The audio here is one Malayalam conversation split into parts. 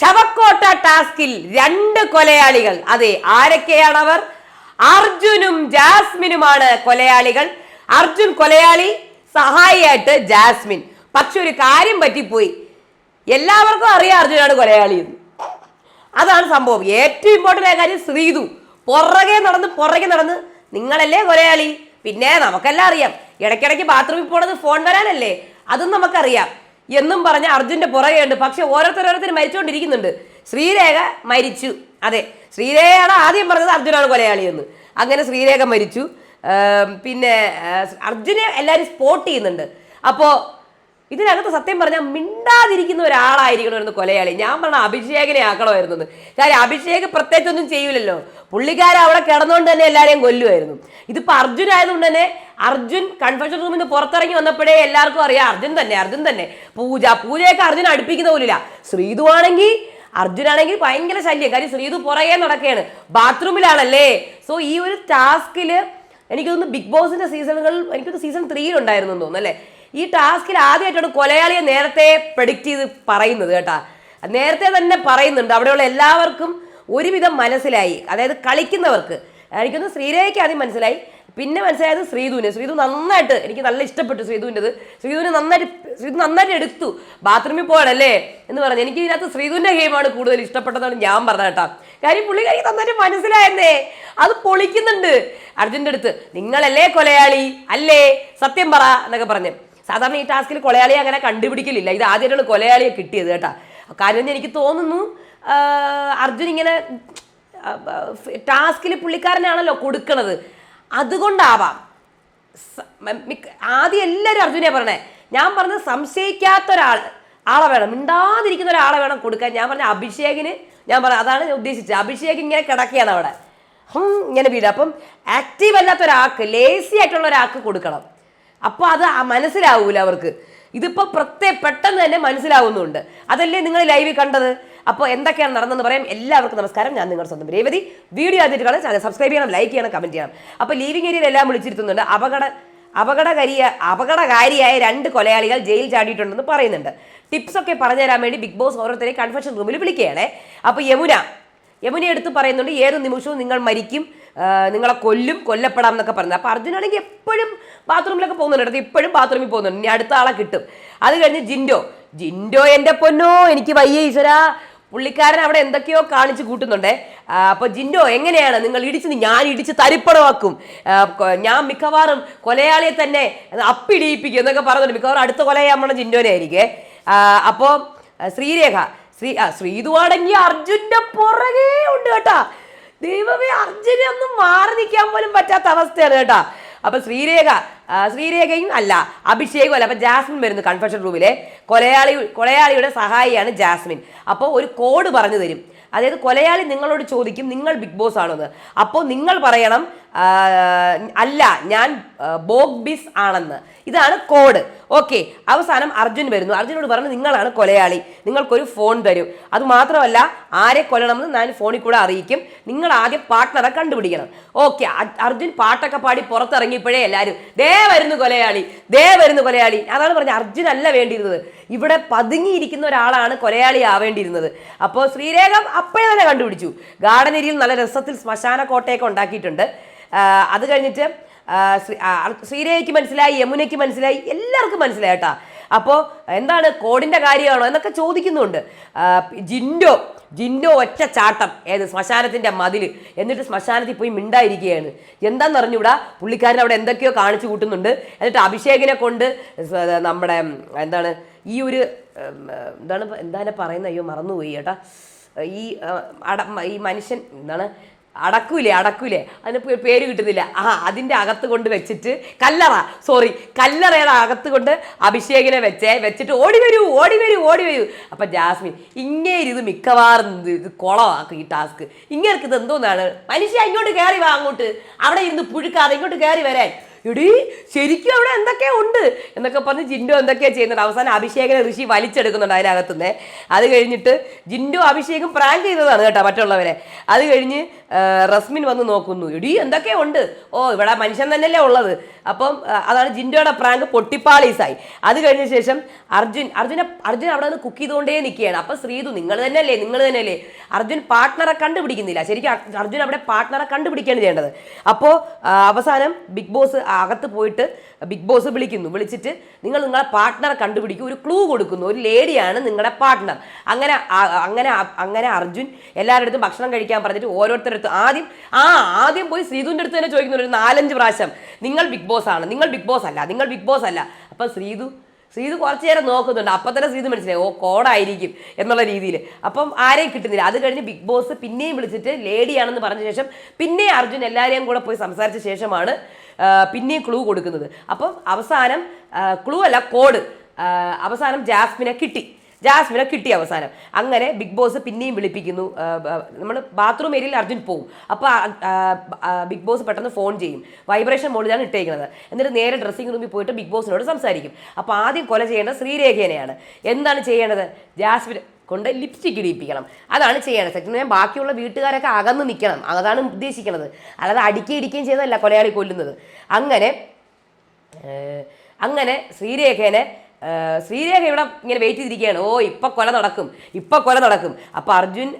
ശവക്കോട്ട ടാസ്കിൽ രണ്ട് കൊലയാളികൾ. അതെ ആരൊക്കെയാണവർ അർജുനും ജാസ്മിനുമാണ് കൊലയാളികൾ. അർജുൻ കൊലയാളി സഹായിയായിട്ട് ജാസ്മിൻ. പക്ഷെ ഒരു കാര്യം പറ്റിപ്പോയി. എല്ലാവർക്കും അറിയാം അർജുനാണ് കൊലയാളി എന്ന്. അതാണ് സംഭവം. ഏറ്റവും ഇമ്പോർട്ടന്റ് ആയ കാര്യം ശ്രീതു. പുറകെ നടന്ന് പുറകെ നടന്ന് നിങ്ങളല്ലേ കൊലയാളി? പിന്നെ നമുക്കെല്ലാം അറിയാം. ഇടയ്ക്കിടയ്ക്ക് ബാത്റൂമിൽ പോണത് ഫോൺ വരാനല്ലേ? അതും നമുക്കറിയാം. എന്നും പറഞ്ഞ് അർജുന്റെ പുറകെ ഉണ്ട്. പക്ഷെ ഓരോരുത്തരോരുത്തർ മരിച്ചുകൊണ്ടിരിക്കുന്നുണ്ട്. ശ്രീരേഖ മരിച്ചു. അതെ ശ്രീരേഖയാണ് ആദ്യം പറഞ്ഞത് അർജുനാണ് കൊലയാളി എന്ന് അങ്ങനെ ശ്രീരേഖ മരിച്ചു. പിന്നെ അർജുനെ എല്ലാവരും സ്പോട്ട് ചെയ്യുന്നുണ്ട്. അപ്പോൾ ഇതിനകത്ത് സത്യം പറഞ്ഞാൽ മിണ്ടാതിരിക്കുന്ന ഒരാളായിരിക്കണമായിരുന്നു കൊലയാളി. ഞാൻ പറഞ്ഞ അഭിഷേകിനെ ആക്കണമായിരുന്നത്. കാര്യം അഭിഷേക് പ്രത്യേകിച്ചൊന്നും ചെയ്യൂലല്ലോ പുള്ളിക്കാരൻ അവിടെ കിടന്നുകൊണ്ട് തന്നെ എല്ലാവരെയും കൊല്ലുമായിരുന്നു. ഇതിപ്പോൾ അർജുൻ ആയതുകൊണ്ട് തന്നെ അർജുൻ കൺഫെഷൻ റൂമിൽ നിന്ന് പുറത്തിറങ്ങി വന്നപ്പോഴേ എല്ലാവർക്കും അറിയാം അർജുൻ തന്നെ അർജുൻ തന്നെ. പൂജ പൂജയൊക്കെ അർജുൻ അടുപ്പിക്കുന്ന പോലില്ല. ശ്രീതു ആണെങ്കിൽ അർജുനാണെങ്കിൽ ഭയങ്കര ശല്യം. കാര്യം ശ്രീതു പുറകെ നടക്കുകയാണ് ബാത്റൂമിലാണല്ലേ. സോ ഈ ഒരു ടാസ്കിൽ എനിക്കൊന്ന് ബിഗ് ബോസിന്റെ സീസണുകളിൽ എനിക്കൊന്ന് സീസൺ ത്രീയിലുണ്ടായിരുന്നു തോന്നുന്നു അല്ലേ? ഈ ടാസ്കിൽ ആദ്യമായിട്ടാണ് കൊലയാളിയെ നേരത്തെ പ്രഡിക്റ്റ് ചെയ്ത് പറയുന്നത് കേട്ടാ. നേരത്തെ തന്നെ പറയുന്നുണ്ട്. അവിടെയുള്ള എല്ലാവർക്കും ഒരുവിധം മനസ്സിലായി. അതായത് കളിക്കുന്നവർക്ക്. എനിക്കൊന്ന് ശ്രീരേഖയ്ക്ക് ആദ്യം മനസ്സിലായി. പിന്നെ മനസ്സിലായത് ശ്രീധുവിന്. ശ്രീധു നന്നായിട്ട് എനിക്ക് നല്ല ഇഷ്ടപ്പെട്ടു ശ്രീധുവിന്റെത്. ശ്രീധുവിന് നന്നായിട്ട് ശ്രീധു നന്നായിട്ട് എടുത്തു. ബാത്റൂമിൽ പോകണല്ലേ എന്ന് പറഞ്ഞു. എനിക്ക് ഇതിനകത്ത് ശ്രീധുവിന്റെ ഗെയിമാണ് കൂടുതൽ ഇഷ്ടപ്പെട്ടതാണ് ഞാൻ പറഞ്ഞ കേട്ടാ. കാര്യം പുള്ളിക്കാരി നന്നായിട്ട് മനസ്സിലായെന്നേ. അത് പൊളിക്കുന്നുണ്ട്. അർജുന്റെ അടുത്ത് നിങ്ങളല്ലേ കൊലയാളി? അല്ലേ? സത്യം പറ എന്നൊക്കെ പറഞ്ഞ്. സാധാരണ ഈ ടാസ്കിൽ കൊലയാളിയെ അങ്ങനെ കണ്ടുപിടിക്കലില്ല. ഇത് ആദ്യമായിട്ടുള്ള കൊലയാളിയെ കിട്ടിയത് കേട്ടോ. കാര്യം എനിക്ക് തോന്നുന്നു അർജുൻ ഇങ്ങനെ ടാസ്കിൽ പുള്ളിക്കാരനാണല്ലോ കൊടുക്കണത്. അതുകൊണ്ടാവാം ആദ്യം എല്ലാവരും അർജുനെ പറഞ്ഞേ ഞാൻ പറഞ്ഞത് സംശയിക്കാത്ത ഒരാൾ ആളെ വേണം. മിണ്ടാതിരിക്കുന്ന ഒരാളെ വേണം കൊടുക്കാൻ. ഞാൻ പറഞ്ഞ അഭിഷേകിന് ഞാൻ പറഞ്ഞ അതാണ് ഉദ്ദേശിച്ചത്. അഭിഷേക് ഇങ്ങനെ കിടക്കുകയാണ് അവിടെ. ഇങ്ങനെ വീട് അപ്പം ആക്റ്റീവ് അല്ലാത്ത ഒരാൾക്ക് ലേസി ആയിട്ടുള്ള ഒരാൾക്ക് കൊടുക്കണം. അപ്പോൾ അത് മനസ്സിലാവൂല അവർക്ക്. ഇതിപ്പോൾ പ്രത്യേക പെട്ടെന്ന് തന്നെ മനസ്സിലാവുന്നുണ്ട്. അതല്ലേ നിങ്ങൾ ലൈവിൽ കണ്ടത്? അപ്പോൾ എന്തൊക്കെയാണ് നടന്നതെന്ന് പറയാം. എല്ലാവർക്കും നമസ്കാരം. ഞാൻ നിങ്ങളുടെ സ്വന്തം രേവതി. വീഡിയോ ആദ്യമായിട്ട് കാണാൻ സബ്സ്ക്രൈബ് ചെയ്യണം ലൈക്ക് ചെയ്യണം കമന്റ് ചെയ്യണം. അപ്പോൾ ലീവിംഗ് ഏരിയയിൽ എല്ലാം വിളിച്ചിരുത്തുന്നുണ്ട്. അപകട അപകടകാരിയ അപകടകാരിയായ രണ്ട് കൊലയാളികൾ ജയിൽ ചാടിയിട്ടുണ്ടെന്ന് പറയുന്നുണ്ട്. ടിപ്സ് ഒക്കെ പറഞ്ഞു തരാൻ വേണ്ടി ബിഗ് ബോസ് ഓരോരുത്തരെയും കൺഫെഷൻ റൂമിൽ വിളിക്കുകയാണേ. അപ്പോൾ യമുന യമുന എടുത്ത് പറയുന്നുണ്ട് ഏത് നിമിഷവും നിങ്ങൾ മരിക്കും നിങ്ങളെ കൊല്ലും കൊല്ലപ്പെടാം എന്നൊക്കെ പറയുന്നത്. അപ്പോൾ അർജുനാണെങ്കിൽ എപ്പോഴും ബാത്റൂമിലൊക്കെ പോകുന്നുണ്ട്. അടുത്ത് ഇപ്പോഴും ബാത്റൂമിൽ പോകുന്നുണ്ട്. ഇനി അടുത്ത ആളെ കിട്ടും. അത് കഴിഞ്ഞ് ജിൻഡോ. ജിൻഡോ എന്റെ പൊന്നോ എനിക്ക് വയ്യ ഈശ്വര. പുള്ളിക്കാരൻ അവിടെ എന്തൊക്കെയോ കാണിച്ച് കൂട്ടുന്നുണ്ടേ. അപ്പോൾ അപ്പൊ ജിൻഡോ എങ്ങനെയാണ്? നിങ്ങൾ ഇടിച്ച് ഞാൻ ഇടിച്ച് തരിപ്പണമാക്കും. ഞാൻ മിക്കവാറും കൊലയാളിയെ തന്നെ അപ്പിടിയിപ്പിക്കും എന്നൊക്കെ പറയുന്നുണ്ട് മിക്കവാറും അടുത്ത നമ്മുടെ ജിൻഡോനെ ആയിരിക്കേ. അപ്പോൾ ശ്രീരേഖ ശ്രീ ആ ശ്രീതു അടങ്ങി അർജുന്റെ പുറകെ ഉണ്ട് കേട്ടാ. ദൈവമേ അർജുനെ ഒന്നും മാറി നിൽക്കാൻ പോലും പറ്റാത്ത അവസ്ഥയാണ് കേട്ടാ. അപ്പൊ ശ്രീരേഖ ശ്രീരേഖയും അല്ല അഭിഷേകും അല്ല. അപ്പൊ ജാസ്മിൻ വരുന്നു കൺഫെഷൻ റൂമിലെ കൊലയാളി കൊലയാളിയുടെ സഹായിയാണ് ജാസ്മിൻ. അപ്പോൾ ഒരു കോഡ് പറഞ്ഞു തരും. അതായത് കൊലയാളി നിങ്ങളോട് ചോദിക്കും നിങ്ങൾ ബിഗ് ബോസ് ആണോ എന്ന് അപ്പോൾ നിങ്ങൾ പറയണം അല്ല ഞാൻ ബോഗ്ബിസ് ബോഗ് ബിസ് ആണെന്ന്. ഇതാണ് കോഡ്. ഓക്കെ അവസാനം അർജുൻ വരുന്നു. അർജുനോട് പറഞ്ഞു നിങ്ങളാണ് കൊലയാളി. നിങ്ങൾക്കൊരു ഫോൺ തരും. അത് മാത്രമല്ല ആരെ കൊല്ലണമെന്ന് ഞാൻ ഫോണിൽ കൂടെ അറിയിക്കും. നിങ്ങൾ ആദ്യം പാർട്ട്ണറെ കണ്ടുപിടിക്കണം. ഓക്കെ അർജുൻ പാട്ടൊക്കെ പാടി പുറത്തിറങ്ങിയപ്പോഴേ എല്ലാവരും ദേ വരുന്നു കൊലയാളി. ദേ വരുന്നു കൊലയാളി. അതാണ് പറഞ്ഞത്. അർജുൻ അല്ല വേണ്ടിയിരുന്നത്. ഇവിടെ പതുങ്ങിയിരിക്കുന്ന ഒരാളാണ് കൊലയാളി ആവേണ്ടിയിരുന്നത്. അപ്പോൾ ശ്രീരേഖ അപ്പോഴേ തന്നെ കണ്ടുപിടിച്ചു. ഗാർഡൻ ഏരിയയിൽ നല്ല രസത്തിൽ ശ്മശാന കോട്ടയൊക്കെ ഉണ്ടാക്കിയിട്ടുണ്ട്. അത് കഴിഞ്ഞിട്ട് ശ്രീരേഖയ്ക്ക് മനസ്സിലായി യമുനയ്ക്ക് മനസ്സിലായി എല്ലാവർക്കും മനസ്സിലായി കേട്ടാ. അപ്പോൾ എന്താണ് കോഡിന്റെ കാര്യമാണോ എന്നൊക്കെ ചോദിക്കുന്നുണ്ട്. ജിൻഡോ ജിൻഡോ ഒറ്റ ചാട്ടം ഏത് ശ്മശാനത്തിന്റെ മതിൽ എന്നിട്ട് ശ്മശാനത്തിൽ പോയി മിണ്ടായിരിക്കുകയാണ്. എന്താന്ന് അറിഞ്ഞൂടാ? പുള്ളിക്കാരൻ അവിടെ എന്തൊക്കെയോ കാണിച്ചു കൂട്ടുന്നുണ്ട്. എന്നിട്ട് അഭിഷേകിനെ കൊണ്ട് നമ്മുടെ എന്താണ് ഈ ഒരു എന്താണ് എന്താണ് പറയുന്നത്? അയ്യോ മറന്നുപോയി ചേട്ടാ ഈ അട ഈ മനുഷ്യൻ എന്താണ് അടക്കൂലേ അടക്കൂലേ. അതിന് പേര് കിട്ടുന്നില്ല. ആ അതിന്റെ അകത്ത് കൊണ്ട് വെച്ചിട്ട് കല്ലറ സോറി കല്ലറയുടെ അകത്ത് കൊണ്ട് അഭിഷേകിനെ വെച്ചേ വെച്ചിട്ട് ഓടി വരൂ ഓടി വരൂ ഓടി വരൂ. അപ്പം ജാസ്മിൻ ഇങ്ങേ ഇത് മിക്കവാറും ഇത് കുളമാക്കും ഈ ടാസ്ക് ഇങ്ങനെ ഇത് എന്തോന്നാണ്? മനുഷ്യ ഇങ്ങോട്ട് കയറി വാ അങ്ങോട്ട്. അവിടെ ഇരുന്ന് പുഴുക്കാതെ ഇങ്ങോട്ട് കയറി വരാൻ. എടീ ശരിക്കും അവിടെ എന്തൊക്കെയോ ഉണ്ട്? എന്നൊക്കെ പറഞ്ഞ് ജിൻഡോ എന്തൊക്കെയാ ചെയ്യുന്നുണ്ട് അവസാനം അഭിഷേകനെ ഋഷി വലിച്ചെടുക്കുന്നുണ്ട് അതിനകത്തുനിന്ന്. അത് കഴിഞ്ഞിട്ട് ജിൻഡോ അഭിഷേകം പ്രാങ്ക് ചെയ്തതാണ് കേട്ടോ മറ്റുള്ളവരെ. അത് കഴിഞ്ഞ് റസ്മിൻ വന്ന് നോക്കുന്നു. ഇടി എന്തൊക്കെയോ ഉണ്ട്? ഓ ഇവിടെ മനുഷ്യൻ തന്നെയല്ലേ ഉള്ളത്. അപ്പം അതാണ് ജിൻഡോയുടെ പ്രാങ്ക് പൊട്ടിപ്പാളീസായി. അത് കഴിഞ്ഞ ശേഷം അർജുൻ അർജുനെ അർജുൻ അവിടെ നിന്ന് കുക്ക് ചെയ്തുകൊണ്ടേ നിൽക്കുകയാണ്. അപ്പം ശ്രീതു നിങ്ങൾ തന്നെയല്ലേ? നിങ്ങൾ തന്നെയല്ലേ? അർജുൻ പാർട്ട്ണറെ കണ്ടുപിടിക്കുന്നില്ല. ശരിക്കും അർ- അർജുൻ അവിടെ പാർട്ട്ണറെ കണ്ടുപിടിക്കുകയാണ് ചെയ്യേണ്ടത്. അപ്പോൾ അവസാനം ബിഗ് ബോസ് അകത്ത് പോയിട്ട് ബിഗ് ബോസ് വിളിക്കുന്നു. വിളിച്ചിട്ട് നിങ്ങൾ നിങ്ങളെ പാർട്ട്ണറെ കണ്ടുപിടിക്കും. ഒരു ക്ലൂ കൊടുക്കുന്നു. ഒരു ലേഡിയാണ് നിങ്ങളുടെ പാർട്ട്ണർ അങ്ങനെ അങ്ങനെ അങ്ങനെ അർജുൻ എല്ലാവരുടെ അടുത്തും ഭക്ഷണം കഴിക്കാൻ പറഞ്ഞിട്ട് ഓരോരുത്തരുടെ അടുത്ത് ആദ്യം ആ ആദ്യം പോയി ശ്രീതുവിന്റെ അടുത്ത് തന്നെ ചോദിക്കുന്നു. ഒരു നാലഞ്ച് പ്രാവശ്യം. നിങ്ങൾ ബിഗ് ബോസ് ആണ്. നിങ്ങൾ ബിഗ് ബോസ് അല്ല. നിങ്ങൾ ബിഗ് ബോസ് അല്ല. അപ്പം ശ്രീതു ശ്രീതു കുറച്ചു നേരം നോക്കുന്നുണ്ട്. അപ്പം തന്നെ സീത് മനസ്സിലായി ഓ കോടായിരിക്കും എന്നുള്ള രീതിയിൽ. അപ്പം ആരെയും കിട്ടുന്നില്ല. അത് കഴിഞ്ഞ് ബിഗ് ബോസ് പിന്നെയും വിളിച്ചിട്ട് ലേഡിയാണെന്ന് പറഞ്ഞ ശേഷം പിന്നെ അർജുൻ എല്ലാവരെയും കൂടെ പോയി സംസാരിച്ച ശേഷമാണ് പിന്നെയും ക്ലൂ കൊടുക്കുന്നത്. അപ്പം അവസാനം ക്ലൂ അല്ല കോഡ് അവസാനം ജാസ്മിനെ കിട്ടി. ജാസ്മിനെ കിട്ടി അവസാനം. അങ്ങനെ ബിഗ് ബോസ് പിന്നെയും വിളിപ്പിക്കുന്നു. നമ്മൾ ബാത്റൂം ഏരിയയിൽ അർജുൻ പോവും. അപ്പോൾ ബിഗ് ബോസ് പെട്ടെന്ന് ഫോൺ ചെയ്യും. വൈബ്രേഷൻ മോഡിലാണ് ഇട്ടേക്കുന്നത്. എന്നിട്ട് നേരെ ഡ്രസ്സിംഗ് റൂമിൽ പോയിട്ട് ബിഗ് ബോസിനോട് സംസാരിക്കും. അപ്പോൾ ആദ്യം കൊല ചെയ്യേണ്ടത് ശ്രീരേഖേനെയാണ്. എന്താണ് ചെയ്യേണ്ടത്? ജാസ്മിൻ കൊണ്ട് ലിപ്സ്റ്റിക് ഇടിയിപ്പിക്കണം. അതാണ് ചെയ്യേണ്ടത്. സത്യം പറഞ്ഞാൽ ബാക്കിയുള്ള വീട്ടുകാരൊക്കെ അകന്ന് നിൽക്കണം. അതാണ് ഉദ്ദേശിക്കുന്നത് അല്ലാതെ അടിക്കുകയും ഇടിക്കുകയും ചെയ്തതല്ല കൊലയാളി കൊല്ലുന്നത്. അങ്ങനെ അങ്ങനെ ശ്രീരേഖേനെ ശ്രീരേഖ ഇവിടെ ഇങ്ങനെ വെയിറ്റ് ചെയ്തിരിക്കുകയാണ്. ഓ ഇപ്പൊ കൊല നടക്കും. ഇപ്പൊ കൊല നടക്കും. അപ്പോൾ അർജുൻ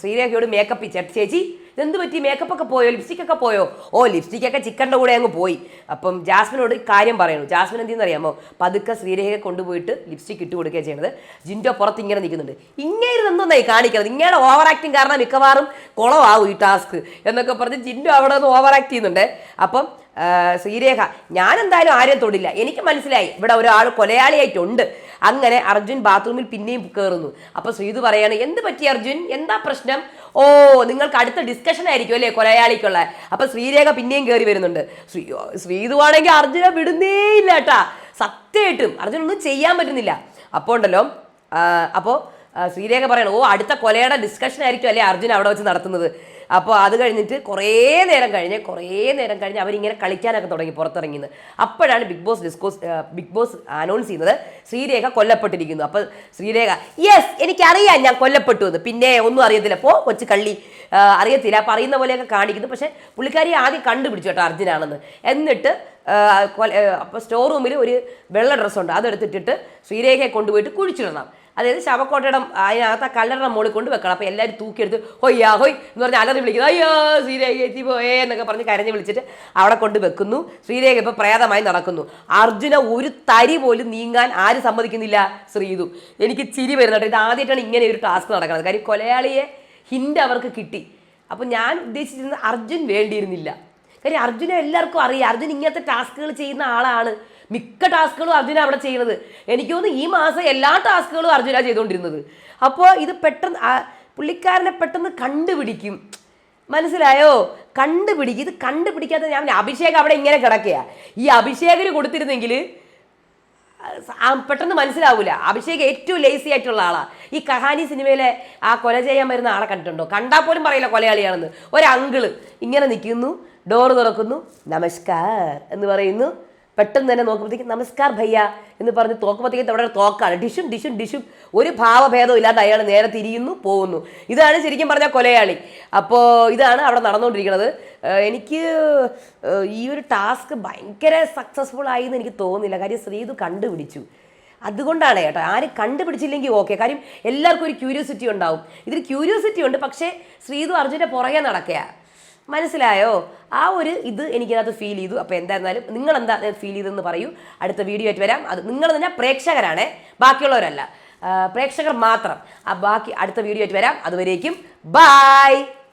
ശ്രീരേഖയോട് മേക്കപ്പ് ചേച്ചി ഇതെന്ത് പറ്റി? മേക്കപ്പ് ഒക്കെ പോയോ? ലിപ്സ്റ്റിക് ഒക്കെ പോയോ? ഓ ലിപ്സ്റ്റിക് ഒക്കെ ചിക്കന്റെ കൂടെ അങ്ങ് പോയി. അപ്പം ജാസ്മിനോട് കാര്യം പറയണു. ജാസ്മിൻ എന്തെന്ന് അറിയാമോ? പതുക്കെ ശ്രീരേഖയെ കൊണ്ടുപോയിട്ട് ലിപ്സ്റ്റിക് ഇട്ട് കൊടുക്കുകയാണ് ചെയ്യുന്നത് ജിൻഡോ പുറത്ത് ഇങ്ങനെ നിൽക്കുന്നുണ്ട്. ഇങ്ങനെ എന്തൊന്നായി കാണിക്കുന്നത് ഇങ്ങനെ ഓവർ ആക്ടിങ് കാരണം മിക്കവാറും കുളമാവും ഈ ടാസ്ക് എന്നൊക്കെ പറഞ്ഞ് ജിൻഡോ അവിടെ നിന്ന് ഓവർ ആക്ട് ചെയ്യുന്നുണ്ട്. അപ്പം ശ്രീരേഖ ഞാൻ എന്തായാലും ആരെയും തൊടില്ല. എനിക്ക് മനസ്സിലായി. ഇവിടെ ഒരാൾ കൊലയാളിയായിട്ടുണ്ട്. അങ്ങനെ അർജുൻ ബാത്റൂമിൽ പിന്നെയും കയറുന്നു അപ്പൊ ശ്രീതു പറയാണ് എന്ത് പറ്റി അർജുൻ? എന്താ പ്രശ്നം? ഓ നിങ്ങൾക്ക് അടുത്ത ഡിസ്കഷൻ ആയിരിക്കും അല്ലേ കൊലയാളിക്കുള്ള? അപ്പൊ ശ്രീരേഖ പിന്നെയും കയറി വരുന്നുണ്ട്. ശ്രീ ശ്രീതു ആണെങ്കിൽ അർജുനെ വിടുന്നേ ഇല്ല കേട്ടാ. സത്യമായിട്ടും അർജുൻ ഒന്നും ചെയ്യാൻ പറ്റുന്നില്ല. അപ്പോൾ ഉണ്ടല്ലോ അപ്പോൾ ശ്രീരേഖ പറയണം ഓ അടുത്ത കൊലയുടെ ഡിസ്കഷൻ ആയിരിക്കും അല്ലേ അർജുൻ അവിടെ വെച്ച് നടത്തുന്നത്? അപ്പോൾ അത് കഴിഞ്ഞിട്ട് കുറേ നേരം കഴിഞ്ഞ് കുറേ നേരം കഴിഞ്ഞ് അവരിങ്ങനെ കളിക്കാനൊക്കെ തുടങ്ങി പുറത്തിറങ്ങിയത് അപ്പോഴാണ് ബിഗ് ബോസ് ഡിസ്കോസ് ബിഗ് ബോസ് അനൗൺസ് ചെയ്യുന്നത്. ശ്രീരേഖ കൊല്ലപ്പെട്ടിരിക്കുന്നു. അപ്പോൾ ശ്രീരേഖ യെസ് എനിക്കറിയാം ഞാൻ കൊല്ലപ്പെട്ടു എന്ന്. പിന്നെ ഒന്നും അറിയത്തില്ല. അപ്പോൾ കൊച്ചു കള്ളി. അറിയത്തില്ല. പറയുന്ന പോലെയൊക്കെ കാണിക്കുന്നു. പക്ഷേ പുള്ളിക്കാരി ആദ്യം കണ്ടുപിടിച്ചു കേട്ടോ അർജുനാണെന്ന്. എന്നിട്ട് അപ്പോൾ സ്റ്റോർ റൂമിൽ ഒരു വെള്ള ഡ്രസ്സുണ്ട് അതെടുത്തിട്ടിട്ട് ശ്രീരേഖയെ കൊണ്ടുപോയിട്ട് കുഴിച്ചിടണം. അതായത് ശവക്കോട്ടയുടെ അതിനകത്ത് ആ കല്ലറ മുകളിൽ കൊണ്ട് വെക്കണം. അപ്പോൾ എല്ലാവരും തൂക്കിയെടുത്ത് ഹൊയ്യാ ഹൊയ് എന്ന് പറഞ്ഞ് അലറി വിളിക്കുന്നു. അയ്യോ ശ്രീരേഖ എത്തി പോയേ എന്നൊക്കെ പറഞ്ഞ് കരഞ്ഞ് വിളിച്ചിട്ട് അവിടെ കൊണ്ട് വെക്കുന്നു. ശ്രീരേഖ ഇപ്പോൾ പ്രേതമായി നടക്കുന്നു. അർജുന ഒരു തരി പോലും നീങ്ങാൻ ആര് സമ്മതിക്കുന്നില്ല ശ്രീതു. എനിക്ക് ചിരി വരുന്നുണ്ട് ഇത് ആദ്യമായിട്ടാണ് ഇങ്ങനെ ഒരു ടാസ്ക് നടക്കുന്നത്. കാര്യം കൊലയാളിയെ ഹിന്റ് അവർക്ക് കിട്ടി. അപ്പോൾ ഞാൻ ഉദ്ദേശിച്ചിരുന്നത് അർജുൻ വേണ്ടിയിരുന്നില്ല. കാര്യം അർജുനെ എല്ലാവർക്കും അറിയാം. അർജുൻ ഇങ്ങനത്തെ ടാസ്കുകൾ ചെയ്യുന്ന ആളാണ്. മിക്ക ടാസ്കുകളും അർജുന അവിടെ ചെയ്യുന്നത്. എനിക്ക് തോന്നുന്നു ഈ മാസം എല്ലാ ടാസ്കുകളും അർജുന ചെയ്തുകൊണ്ടിരുന്നത്. അപ്പോൾ ഇത് പെട്ടെന്ന് പുള്ളിക്കാരനെ പെട്ടെന്ന് കണ്ടുപിടിക്കും. മനസ്സിലായോ? കണ്ടുപിടിക്കും. ഇത് കണ്ടുപിടിക്കാത്ത ഞാൻ അഭിഷേക് അവിടെ ഇങ്ങനെ കിടക്കുക ഈ അഭിഷേകന് കൊടുത്തിരുന്നെങ്കിൽ പെട്ടെന്ന് മനസ്സിലാവൂല. അഭിഷേക് ഏറ്റവും ലേസി ആയിട്ടുള്ള ആളാണ് ഈ കഹാനി സിനിമയിലെ ആ കൊല ചെയ്യാൻ വരുന്ന ആളെ കണ്ടിട്ടുണ്ടോ? കണ്ടാൽ പോലും പറയില്ല കൊലയാളിയാണെന്ന്. ഒരു ഇങ്ങനെ നിൽക്കുന്നു ഡോറ് തുറക്കുന്നു നമസ്കാർ എന്ന് പറയുന്നു. പെട്ടെന്ന് തന്നെ നോക്കുമ്പോഴത്തേക്ക് നമസ്കാർ ഭയ്യ എന്ന് പറഞ്ഞ് തോക്കുമ്പോഴത്തേക്ക് അവിടെ തോക്കാണ്. ഡിഷും ഡിഷും ഡിഷും. ഒരു ഭാവഭേദവും ഇല്ലാതെ അയാൾ നേരെ തിരിയുന്നു പോകുന്നു. ഇതാണ് ശരിക്കും പറഞ്ഞാൽ കൊലയാളി. അപ്പോൾ ഇതാണ് അവിടെ നടന്നുകൊണ്ടിരിക്കുന്നത്. എനിക്ക് ഈ ഒരു ടാസ്ക് ഭയങ്കര സക്സസ്ഫുൾ ആയി എന്ന് എനിക്ക് തോന്നുന്നില്ല. കാര്യം ശ്രീതു കണ്ടുപിടിച്ചു. അതുകൊണ്ടാണ് കേട്ടോ. ആരും കണ്ടുപിടിച്ചില്ലെങ്കിൽ ഓക്കെ. കാര്യം എല്ലാവർക്കും ഒരു ക്യൂരിയോസിറ്റി ഉണ്ടാവും. ഇതിൽ ക്യൂരിയോസിറ്റി ഉണ്ട് പക്ഷേ ശ്രീതു അർജുന്റെ പുറകെ നടക്കുക മനസ്സിലായോ? ആ ഒരു ഇത് എനിക്കതിനകത്ത് ഫീൽ ചെയ്തു. അപ്പോൾ എന്തായിരുന്നാലും നിങ്ങൾ എന്താ ഫീൽ ചെയ്തെന്ന് പറയൂ. അടുത്ത വീഡിയോ ആയിട്ട് വരാം. അത് നിങ്ങൾ തന്നെ പ്രേക്ഷകരാണേ. ബാക്കിയുള്ളവരല്ല. പ്രേക്ഷകർ മാത്രം. ആ ബാക്കി അടുത്ത വീഡിയോ ആയിട്ട് വരാം. അതുവരേക്കും ബായ്